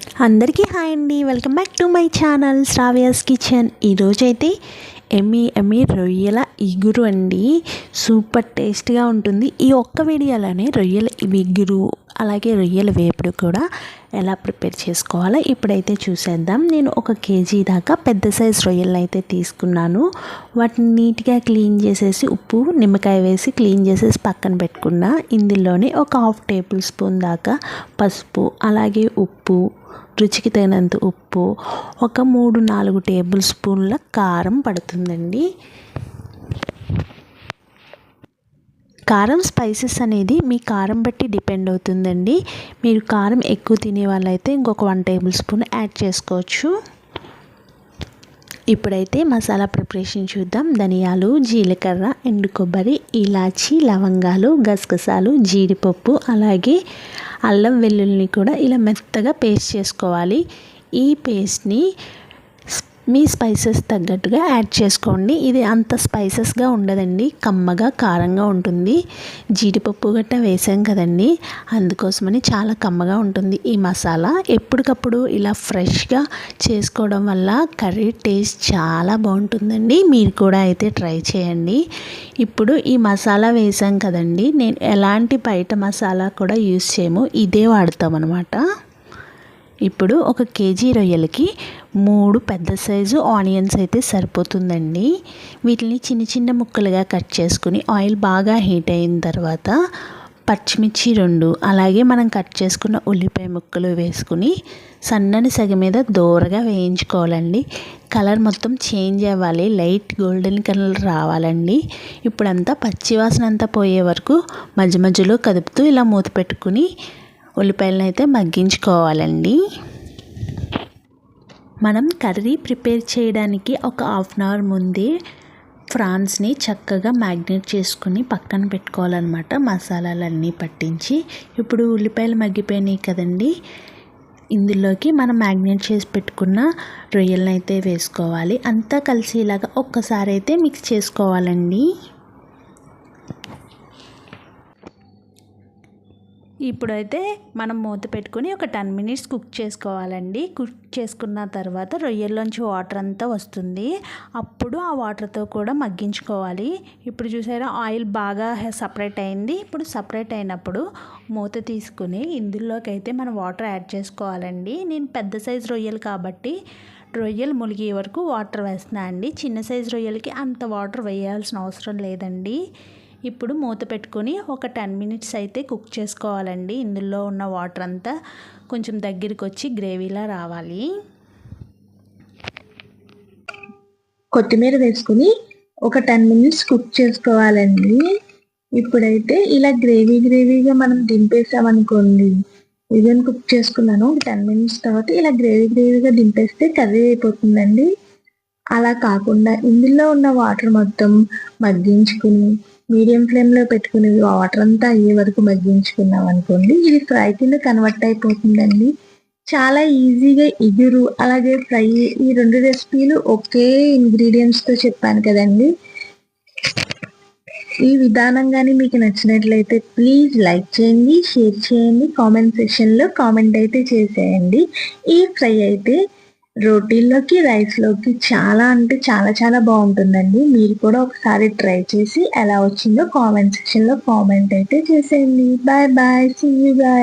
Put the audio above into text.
అందరికీ హాయ్ అండి. Welcome back to my channel Sravya's kitchen. ఈరోజైతే ఎమ్మి ఎమ్మి రొయ్యల ఇగురు అండి. సూపర్ టేస్ట్గా ఉంటుంది. ఈ ఒక్క వీడియోలోనే రొయ్యల ఇగురు అలాగే రొయ్యల వేపుడు కూడా ఎలా ప్రిపేర్ చేసుకోవాలో ఇప్పుడైతే చూసేద్దాం. నేను ఒక కేజీ దాకా పెద్ద సైజ్ రొయ్యలను అయితే తీసుకున్నాను. వాటిని నీట్గా క్లీన్ చేసేసి ఉప్పు నిమ్మకాయ వేసి క్లీన్ చేసేసి పక్కన పెట్టుకున్నా. ఇందులోనే ఒక హాఫ్ టేబుల్ స్పూన్ దాకా పసుపు అలాగే ఉప్పు రుచికి తగినంత ఉప్పు ఒక మూడు నాలుగు టేబుల్ స్పూన్ల కారం పడుతుందండి. కారం స్పైసెస్ అనేది మీ కారం బట్టి డిపెండ్ అవుతుందండి. మీరు కారం ఎక్కువ తినే వాళ్ళైతే ఇంకొక వన్ టేబుల్ స్పూన్ యాడ్ చేసుకోవచ్చు. ఇప్పుడైతే మసాలా ప్రిపరేషన్ చూద్దాం. ధనియాలు జీలకర్ర ఎండు కొబ్బరి ఇలాచి లవంగాలు గసగసాలు జీడిపప్పు అలాగే అల్లం వెల్లుల్లిని కూడా ఇలా మెత్తగా పేస్ట్ చేసుకోవాలి. ఈ పేస్ట్ని మీ స్పైసెస్ తగ్గట్టుగా యాడ్ చేసుకోండి. ఇది అంత స్పైసెస్గా ఉండదండి. కమ్మగా కారంగా ఉంటుంది. జీడిపప్పు గట్ట వేసాం కదండి. అందుకోసమని చాలా కమ్మగా ఉంటుంది ఈ మసాలా. ఎప్పటికప్పుడు ఇలా ఫ్రెష్గా చేసుకోవడం వల్ల కర్రీ టేస్ట్ చాలా బాగుంటుందండి. మీరు కూడా అయితే ట్రై చేయండి. ఇప్పుడు ఈ మసాలా వేసాం కదండి. నేను ఎలాంటి బయట మసాలా కూడా యూస్ చేయము. ఇదే వాడతాం అనమాట ఇప్పుడు ఒక కేజీ రొయ్యలకి మూడు పెద్ద సైజు ఆనియన్స్ అయితే సరిపోతుందండి. వీటిని చిన్న చిన్న ముక్కలుగా కట్ చేసుకుని ఆయిల్ బాగా హీట్ అయిన తర్వాత పచ్చిమిర్చి రెండు అలాగే మనం కట్ చేసుకున్న ఉల్లిపాయ ముక్కలు వేసుకుని సన్నని సగ మీద దూరగా వేయించుకోవాలండి. కలర్ మొత్తం చేంజ్ అవ్వాలి లైట్ గోల్డెన్ కలర్ రావాలండి. ఇప్పుడంతా పచ్చివాసన అంతా పోయే వరకు మధ్య మధ్యలో కదుపుతూ ఇలా మూత పెట్టుకుని ఉల్లిపాయలను అయితే మగ్గించుకోవాలండి. మనం కర్రీ ప్రిపేర్ చేయడానికి ఒక హాఫ్ అన్ అవర్ ముందే ఫ్రాన్స్ని చక్కగా మ్యాగ్నేట్ చేసుకుని పక్కన పెట్టుకోవాలన్నమాట మసాలాలన్నీ పట్టించి. ఇప్పుడు ఉల్లిపాయలు మగ్గిపోయినాయి కదండి. ఇందులోకి మనం మ్యాగ్నేట్ చేసి పెట్టుకున్న రొయ్యలను అయితే వేసుకోవాలి. అంతా కలిసి ఇలాగా ఒక్కసారి అయితే మిక్స్ చేసుకోవాలండి. ఇప్పుడైతే మనం మూత పెట్టుకొని ఒక టెన్ మినిట్స్ కుక్ చేసుకోవాలండి. కుక్ చేసుకున్న తర్వాత రొయ్యల్లోంచి వాటర్ అంతా వస్తుంది. అప్పుడు ఆ వాటర్తో కూడా మగ్గించుకోవాలి. ఇప్పుడు చూసారా ఆయిల్ బాగా సపరేట్ అయింది. ఇప్పుడు సపరేట్ అయినప్పుడు మూత తీసుకుని ఇందులోకి అయితే మనం వాటర్ యాడ్ చేసుకోవాలండి. నేను పెద్ద సైజు రొయ్యలు కాబట్టి రొయ్యలు ములిగే వరకు వాటర్ వేస్తున్నా అండి. చిన్న సైజు రొయ్యలకి అంత వాటర్ వేయాల్సిన అవసరం లేదండి. ఇప్పుడు మూత పెట్టుకొని ఒక టెన్ మినిట్స్ అయితే కుక్ చేసుకోవాలండి. ఇందులో ఉన్న వాటర్ అంతా కొంచెం దగ్గరికి వచ్చి గ్రేవీలా రావాలి. కొత్తిమీర వేసుకుని ఒక టెన్ మినిట్స్ కుక్ చేసుకోవాలండి. ఇప్పుడైతే ఇలా గ్రేవీ గ్రేవీగా మనం దింపేసామనుకోండి ఇదని కుక్ చేసుకున్నాను టెన్ మినిట్స్ తర్వాత ఇలా గ్రేవీ గ్రేవీగా దింపేస్తే కర్రీ అయిపోతుందండి. అలా కాకుండా ఇందులో ఉన్న వాటర్ మొత్తం మగ్గించుకుని మీడియం ఫ్లేమ్లో పెట్టుకుని వాటర్ అంతా అయ్యే వరకు మగ్గించుకున్నాం అనుకోండి ఇది ఫ్రై కింద కన్వర్ట్ అయిపోతుందండి. చాలా ఈజీగా ఇగురు అలాగే ఫ్రై ఈ రెండు రెసిపీలు ఒకే ఇంగ్రీడియంట్స్తో చెప్పాను కదండి. ఈ విధానం కానీ మీకు నచ్చినట్లయితే ప్లీజ్ లైక్ చేయండి షేర్ చేయండి కామెంట్ సెక్షన్లో కామెంట్ అయితే చేసేయండి. ఈ ఫ్రై అయితే రోటీల్లోకి రైస్లోకి చాలా అంటే చాలా చాలా బాగుంటుందండి. మీరు కూడా ఒకసారి ట్రై చేసి ఎలా వచ్చిందో కామెంట్ సెక్షన్లో కామెంట్ అయితే చేసేయండి. Bye bye. See you bye